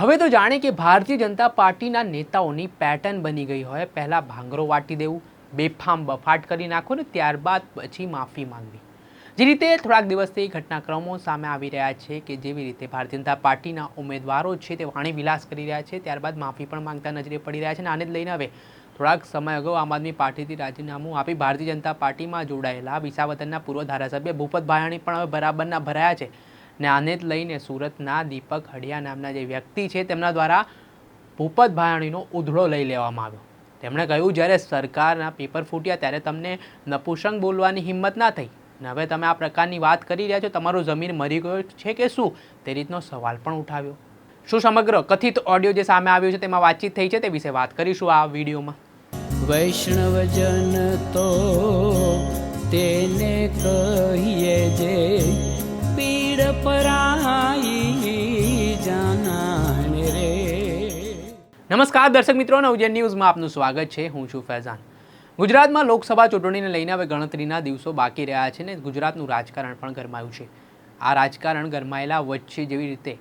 હવે તો જાણે કે ભારતીય જનતા પાર્ટીના નેતાઓની પેટર્ન બની ગઈ હોય. પહેલાં ભાંગરો વાટી દેવું, બેફામ બફાટ કરી નાખો ને ત્યારબાદ પછી માફી માંગવી. જે રીતે થોડાક દિવસથી ઘટનાક્રમો સામે આવી રહ્યા છે કે જેવી રીતે ભારતીય જનતા પાર્ટીના ઉમેદવારો છે તે વાણી વિલાસ કરી રહ્યા છે, ત્યારબાદ માફી પણ માંગતા નજરે પડી રહ્યા છે અને આને જ લઈને હવે થોડાક સમય અગાઉ આમ આદમી પાર્ટીથી રાજીનામું આપી ભારતીય જનતા પાર્ટીમાં જોડાયેલા વિસાવદનના પૂર્વ ધારાસભ્ય ભૂપત ભાયાણી પણ હવે બરાબરના ભરાયા છે. ને આને જ લઈને સુરતના દીપક હડિયા નામના જે વ્યક્તિ છે, તેમના દ્વારા ભૂપત ભાયાણીનો ઉધડો લઈ લેવામાં આવ્યો. તેમણે કહ્યું, જ્યારે સરકારના પેપર ફૂટ્યા ત્યારે તમને નપુસંગ બોલવાની હિંમત ના થઈ. ને હવે તમે આ પ્રકારની વાત કરી રહ્યા છો, તમારું જમીન મરી ગયો છે કે શું? તે રીતનો સવાલ પણ ઉઠાવ્યો. શું સમગ્ર કથિત ઓડિયો જે સામે આવ્યો છે, તેમાં વાતચીત થઈ છે તે વિશે વાત કરીશું આ વિડીયોમાં. વૈષ્ણવજન તો તેને કહીએ જે નમસ્કાર, દર્શક મિત્રો, નવજન ન્યૂઝમાં આપનું સ્વાગત છે. હું છું ફૈઝાન. ગુજરાતમાં લોકસભા ચૂંટણીને લઈને હવે ગણતરીના દિવસો બાકી રહ્યા છે ને ગુજરાતનું રાજકારણ પણ ગરમાયું છે. આ રાજકારણ ગરમાયેલા વચ્ચે જેવી રીતે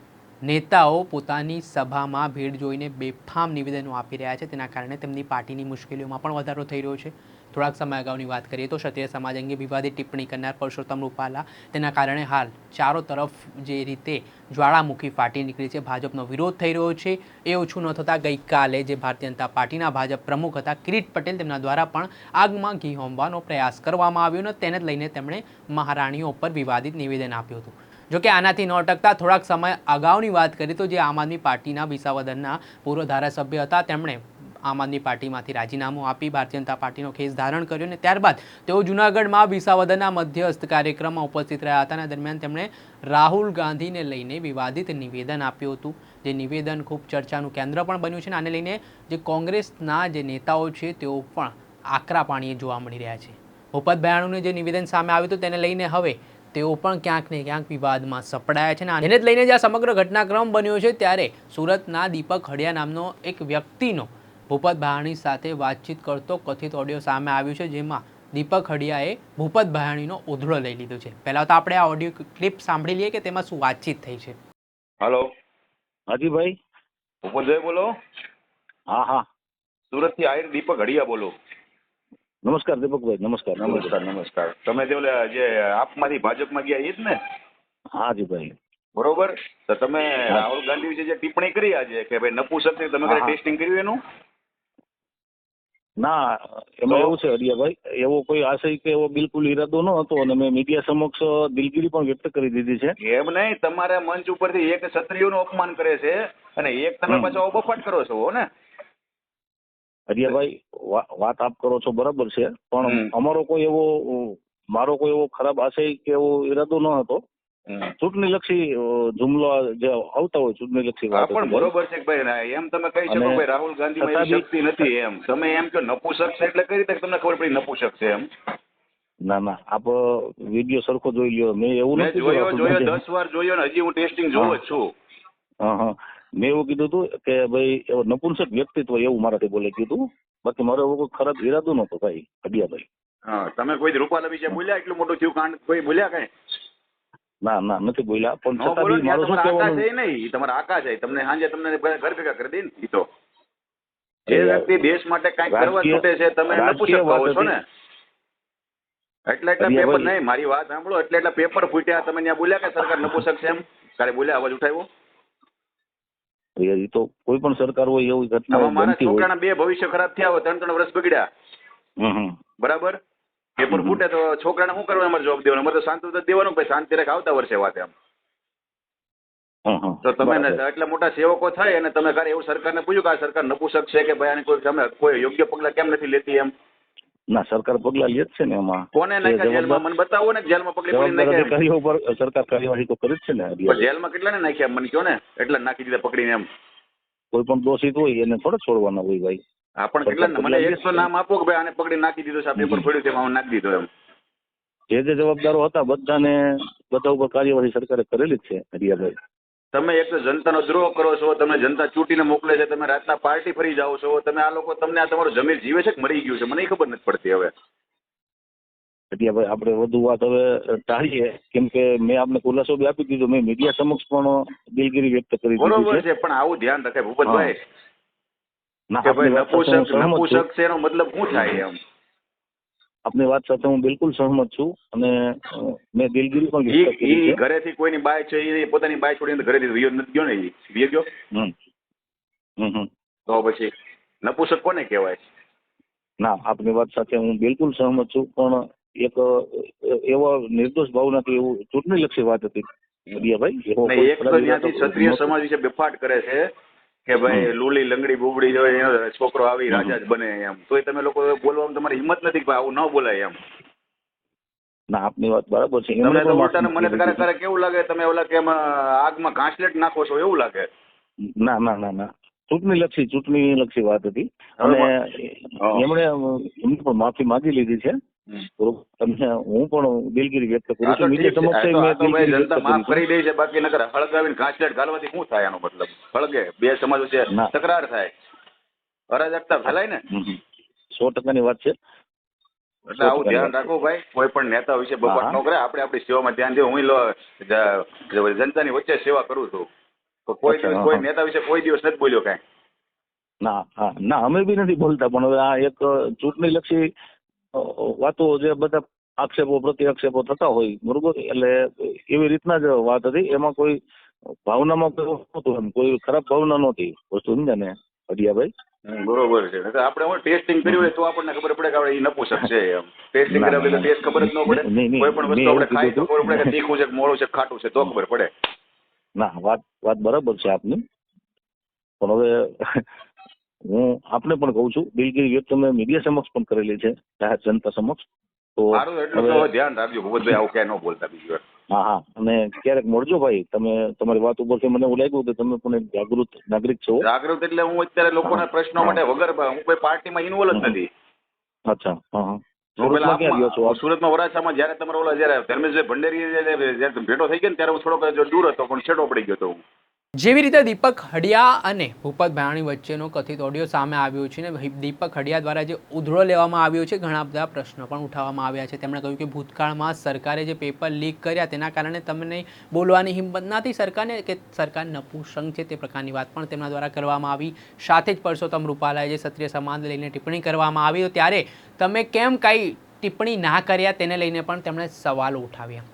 નેતાઓ પોતાની સભામાં ભીડ જોઈને બેફામ નિવેદનો આપી રહ્યા છે. તેના કારણે તેમની પાર્ટીની મુશ્કેલીઓમાં પણ વધારો થઈ રહ્યો છે. થોડાક સમય અગાઉની વાત કરીએ તો ક્ષત્રિય સમાજ અંગે વિવાદિત ટિપ્પણી કરનાર પરસોત્તમ રૂપાલા, તેના કારણે હાલ ચારો તરફ જે રીતે જ્વાળામુખી ફાટી નીકળી છે, ભાજપનો વિરોધ થઈ રહ્યો છે. એ ઓછું ન થતાં ગઈકાલે જે ભારતીય જનતા પાર્ટીના ભાજપ પ્રમુખ હતા, કિરીટ પટેલ તેમના દ્વારા પણ આગમાં ઘી હોમવાનો પ્રયાસ કરવામાં આવ્યો અને તેને જ લઈને તેમણે મહારાણીઓ પર વિવાદિત નિવેદન આપ્યું હતું. જો કે આનાથી ન અટકતા થોડાક સમય અગાઉની વાત કરીએ તો જે આમ આદમી પાર્ટીના વિસાવદનના પૂર્વ ધારાસભ્ય હતા, તેમણે આમ આદમી પાર્ટીમાંથી રાજીનામું આપી, ભારતીય જનતા પાર્ટીનો ખેસ ધારણ કર્યો અને ત્યારબાદ તેઓ જૂનાગઢમાં વિસાવદનના મધ્યસ્થ કાર્યક્રમમાં ઉપસ્થિત રહ્યા હતા અને દરમિયાન તેમણે રાહુલ ગાંધીને લઈને વિવાદિત નિવેદન આપ્યું હતું. જે નિવેદન ખૂબ ચર્ચાનું કેન્દ્ર પણ બન્યું છે અને આને લઈને જે કોંગ્રેસના જે નેતાઓ છે, તેઓ પણ આકરા પાણીએ જોવા મળી રહ્યા છે. ભૂપત ભયાણુનું જે નિવેદન સામે આવ્યું હતું, તેને લઈને હવે તેઓ પણ ક્યાંક ને ક્યાંક વિવાદમાં સપડાયા છે અને એને જ લઈને જે આ સમગ્ર ઘટનાક્રમ બન્યો છે ત્યારે સુરતના દીપક હડિયા નામનો એક વ્યક્તિનો ભૂપત ભાયાણી સાથે વાતચીત કરતો કથિત ઓડિયો સામે આવ્યું છે જેમાં દીપક હડિયાએ ભૂપત ભાયાણીનો ઉધડો લઈ લીધો છે. પહેલાં તો આપણે આ ઓડિયો ક્લિપ સાંભળી લઈએ કે તેમાં શું વાતચીત થઈ છે? હલો. હાજી ભાઈ. ભૂપતભાઈ બોલો. હા હા. સુરતથી આયર દીપક હડિયા બોલો. નમસ્કાર દીપકભાઈ નમસ્કાર નમસ્કાર. નમસ્કાર તમે જે ઓલા જે આપમાંથી ભાજપમાં ગયા એ જ ને? હા જી ભાઈ. બરોબર? તો તમે રાહુલ ગાંધી વિશે જે ટિપ્પણી કરી આજે કે ભાઈ નપુસક ને તમે કઈ ટેસ્ટિંગ કર્યું એનું? ના એમાં એવું છે હરિયાભાઈ એવો કોઈ આશય કે એવો બિલકુલ ઈરાદો ન હતો અને મેં મીડિયા સમક્ષ દિલગીરી પણ વ્યક્ત કરી દીધી છે. એમ નહીં તમારા મંચ ઉપરથી એક ક્ષત્રિયોનું અપમાન કરે છે અને એક તમે. પાછો બફાટ કરો છો ને? હરિયાભાઈ વાત આપ કરો છો બરાબર છે પણ અમારો કોઈ એવો મારો કોઈ એવો ખરાબ આશય કે એવો ઈરાદો ન હતો. ચૂંટણી લક્ષી જુમલો જે આવતા હોય ચૂંટણી લક્ષી વાત પણ બરોબર છે ભાઈ એમ તમે કહી શકો ભાઈ રાહુલ બી- શક્તિ નથી એમ. તમે એમ કહો નપુસક છે એટલે કઈ રીતે તમને ખબર પડી નપુસક છે એમ? ના ના આપ વીડિયો સરખો જોઈ લ્યો. મેં એવું નથી જોયો જોયો. દસ વાર જોયો ને હજી હું ટેસ્ટિંગ જોઉં જ છું. હા હા. મેં એવું કીધું હતું કે ભાઈ એવો નપુંસક વ્યક્તિત્વ એવું મારાથી બોલે કીધું બાકી મારો એવો કોઈ ખરાબ ઈરાદો નતો ભાઈ હડિયાભાઈ હા તમે કોઈ રૂપાલા વિશે બોલ્યા? એટલું મોટું થયું કાંડ? કોઈ બોલ્યા કઈ? ના ના નથી બોલ્યા. પણ છતાં બી મારું શું કહેવાનું? છે નહીં. તમારા આકા છે. તમને સાંજે તમને ઘર ભેગા કરી દે ને ઈ તો. જે વ્યક્તિ દેશ માટે કાંઈક કરવા છૂટે છે તમે નપુંસક નપુસક છો ને. એટલે એટલે પેપર નહીં મારી વાત સાંભળો. એટલે એટલે પેપર ફૂટ્યા. તમે ત્યાં બોલ્યા કે સરકાર નપુંસક છે એમ? કાલે બોલ્યા અવાજ ઉઠાવ્યો? ઈ તો કોઈ પણ સરકાર હોય એવી ઘટના મારા છોકરાના બે ભવિષ્ય ખરાબ થયા હોય ત્રણ ત્રણ વર્ષ બગડ્યા. બરાબર? પેપર ફૂટે તો છોકરાને શું કરવાનું અમારે જવાબ દેવાનો? અમારે તો શાંતિ તો દેવાનું ભાઈ શાંતિ રાખ આવતા વર્ષે વાત એમ. તો તમે. એટલા મોટા સેવકો થાય અને તમે ઘરે એવું સરકારને પૂછ્યું કે આ સરકાર નપુસક છે કે ભાઈ આને કોઈ તમે કોઈ યોગ્ય પગલાં કેમ નથી લેતી એમ? ના સરકાર પગલા લે જ છે ને એમાં. કોને નાખ્યા જેલમાં? મને બતાવો ને જેલમાં પકડી નાખ્યા. અધિકારીઓ ઉપર સરકાર કાર્યવાહી તો કરે જ છે ને પણ. જેલમાં કેટલાને નાખ્યા મને કહો ને એટલા નાખી દીધા પકડીને એમ. કોઈ પણ દોષિત હોય એને થોડો છોડવાના હોય ભાઈ. હા પણ કેટલા મને એકસો નામ આપો કે ભાઈ આને પકડી નાખી દીધો છે આ પેપર. ફોડ્યું તેમાં નાખી દીધો એમ. જે જે જવાબદારો હતા બધાને બધા ઉપર કાર્યવાહી સરકારે કરેલી જ છે હરિયાભાઈ તમે એક તો જનતાનો દ્રોહ કરો છો તમે જનતા ચૂંટીને મોકલે છે તમે રાતના પાર્ટી ફરી જાઓ છો તમે આ લોકો તમને આ તમારું જમીર જીવે છે કે મરી ગયું છે? મને ખબર નથી પડતી હવે. એટલે આપણે વધુ વાત હવે ટાળીએ. કેમ કે મેં આપને ખુલાસો બી આપી દીધો મેં મીડિયા સમક્ષ પણ દિલગીરી વ્યક્ત કરી બરોબર છે. પણ આવું ધ્યાન રખાય ભૂપતભાઈ. ના, કે ભાઈ નપુસક નપુસક છે. એનો મતલબ શું થાય એમ? આપની વાત સાથે હું બિલકુલ સહમત છું અને મેં દિલગીરી પણ વ્યક્ત કરી છે. ઘરેથી કોઈની બાય છે એ પોતાની બાય છોડીને ઘરેથી વિયો નથી ગયો ને વિયો ગયો? હમ. તો પછી નપુસક કોને કહેવાય? ના આપની વાત સાથે હું બિલકુલ સહમત છું પણ એક એવો નિર્દોષ ભાવનાથી એવું ચૂંટણી લક્ષી વાત હતી. કોઈ એક તો ક્ષત્રિય સમાજ વિશે બેફાટ કરે છે કે ભાઈ લુલી લંગડી બુબડી જો છોકરો આવી રાજા જ બને એમ. તોય તમે લોકો બોલવામાં તમારી હિંમત નથી ભાઈ આવું ન બોલાય એમ. ના આપની વાત બરાબર છે. તમને તો ઉલટાને મને ત્યારે ક્યારેક કેવું લાગે તમે ઓલા કે આગમાં ઘાસલેટ નાખો છો એવું લાગે? ના ના ના ના. ચૂંટણી લક્ષી ચૂંટણી લક્ષી વાત હતી. અને એમણે એમની પણ માફી માંગી લીધી છે. તમને હું પણ દિલગીરી વ્યક્ત કરું છું. ઠીક સમક્ષ જનતા માફ કરી દે છે. બાકી નકર હળગાવીને ઘાસલેટ ગાળવાથી શું થાય આનો મતલબ? હળગે બે સમાજ વચ્ચે તકરાર થાય. અરાજકતા ફેલાય ને. સો ટકાની વાત છે. એટલે આવું ધ્યાન રાખો ભાઈ. કોઈ પણ નેતા વિશે બપાટ ન કરે. આપણે આપણી સેવામાં ધ્યાન દે. હું જનતાની વચ્ચે સેવા કરું છું. તો કોઈ દિવસ કોઈ નેતા વિશે કોઈ દિવસ નથી બોલ્યો કાંઈ. ના હા. ના અમે બી નથી બોલતા પણ હવે આ એક ચૂંટણી લક્ષી વાતો જે બધા આક્ષેપો પ્રતિ આક્ષેપો થતા હોય બરોબર? એટલે એવી રીતના જ વાત હતી. એમાં કોઈ ભાવનામાં કોઈ નહોતું એમ. કોઈ ખરાબ ભાવના નહોતી વસ્તુ સમજ્યા ને અડિયાભાઈ બરોબર છે. આપણે હવે ટેસ્ટિંગ કર્યું હોય તો આપણને ખબર પડે કે આપણે ઈ નપુસક છે એમ. ટેસ્ટિંગ કર્યા એટલે ટેસ્ટ ખબર જ ન પડે. કોઈ પણ વસ્તુ આપણે ખાઈ તો ખબર પડે કે તીખું છે કે મોળું છે ખાટું છે તો ખબર પડે. ના વાત વાત બરાબર છે આપની. પણ હવે હું આપને પણ કહું છું દિલગીરી વ્યક્ત મેં મીડિયા સમક્ષ પણ કરેલી છે જાહેર જનતા સમક્ષ. તો ધ્યાન રાખજો ભગવતભાઈ આવું ક્યાંય ન બોલતા બીજી વાર. હા હા. અને ક્યારેક મળજો ભાઈ તમે તમારી વાત ઉપરથી મને એવું લાગ્યું કે તમે પણ એક જાગૃત નાગરિક છો. જાગૃત એટલે હું અત્યારે લોકોના. પ્રશ્નો માટે વગર હું કોઈ પાર્ટીમાં ઇન્વોલ્વ જ. નથી. અચ્છા હા સુરતમાં વરાછામાં જ્યારે તમારો ઓલા જયારે ધર્મેશભાઈ ભંડેરી જ્યારે ભેટો થઈ ગયો ને ત્યારે હું થોડોક દૂર હતો પણ છેટો પડી ગયો હતો હું. જેવી રીતે દીપક હડિયા અને ભૂપત ભાયાણી વચ્ચેનો કથિત ઓડિયો સામે આવ્યો છે ને દીપક હડિયા દ્વારા જે ઉધડો લેવામાં આવ્યો છે, ઘણા બધા પ્રશ્નો પણ ઉઠાવવામાં આવ્યા છે. તેમણે કહ્યું કે ભૂતકાળમાં સરકારે જે પેપર લીક કર્યા તેના કારણે તમને બોલવાની હિંમત નથી, સરકારને કે સરકાર નપુસંગ છે તે પ્રકારની વાત પણ તેમના દ્વારા કરવામાં આવી. સાથે જ પરસોત્તમ રૂપાલાએ જે ક્ષત્રિય સમાજ લઈને ટિપ્પણી કરવામાં આવી ત્યારે તમે કેમ કાંઈ ટિપ્પણી ના કર્યા, તેને લઈને પણ તેમણે સવાલો ઉઠાવ્યા.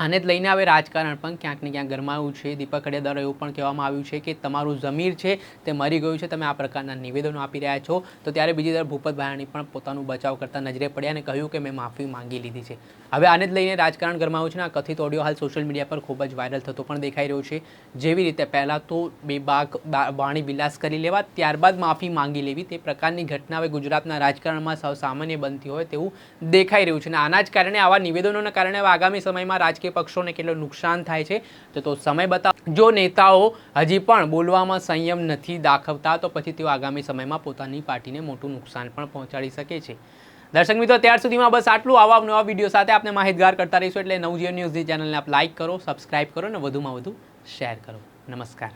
આને જ લઈને હવે રાજકારણ પણ ક્યાંક ને ક્યાંક ગરમાયું છે. દીપક હડિયા દ્વારા એવું પણ કહેવામાં આવ્યું છે કે તમારું જમીર છે તે મરી ગયું છે, તમે આ પ્રકારના નિવેદનો આપી રહ્યા છો. તો ત્યારે બીજી તરફ ભૂપત ભાયાણી પણ પોતાનું બચાવ કરતા નજરે પડ્યા અને કહ્યું કે મેં માફી માંગી લીધી છે. હવે આને જ લઈને રાજકારણ ગરમાયું છે ને આ કથિત ઓડિયો હાલ સોશિયલ મીડિયા પર ખૂબ જ વાયરલ થતો પણ દેખાઈ રહ્યો છે. જેવી રીતે પહેલાં તો બે બાગ વાણી વિલાસ કરી લેવા, ત્યારબાદ માફી માંગી લેવી, તે પ્રકારની ઘટના હવે ગુજરાતના રાજકારણમાં સૌ સામાન્ય બનતી હોય તેવું દેખાઈ રહ્યું છે. અને આના જ કારણે આવા નિવેદનોના કારણે આગામી સમયમાં રાજકીય પક્ષોને કેટલું નુકસાન થાય છે તો તો સમય બતાવ. જો નેતાઓ હજી પણ બોલવામાં સંયમ નથી દાખવતા, તો પછી તેઓ આગામી સમયમાં પોતાની પાર્ટીને મોટું નુકસાન પણ પહોંચાડી શકે છે. દર્શક મિત્રો, ત્યાર સુધીમાં બસ આટલું. આવા નવા વીડિયો સાથે આપણે માહિતગાર કરતા રહીશું. એટલે નવજીવન ન્યૂઝની ચેનલને આપ લાઇક કરો, સબસ્ક્રાઇબ કરો અને વધુમાં વધુ શેર કરો. નમસ્કાર.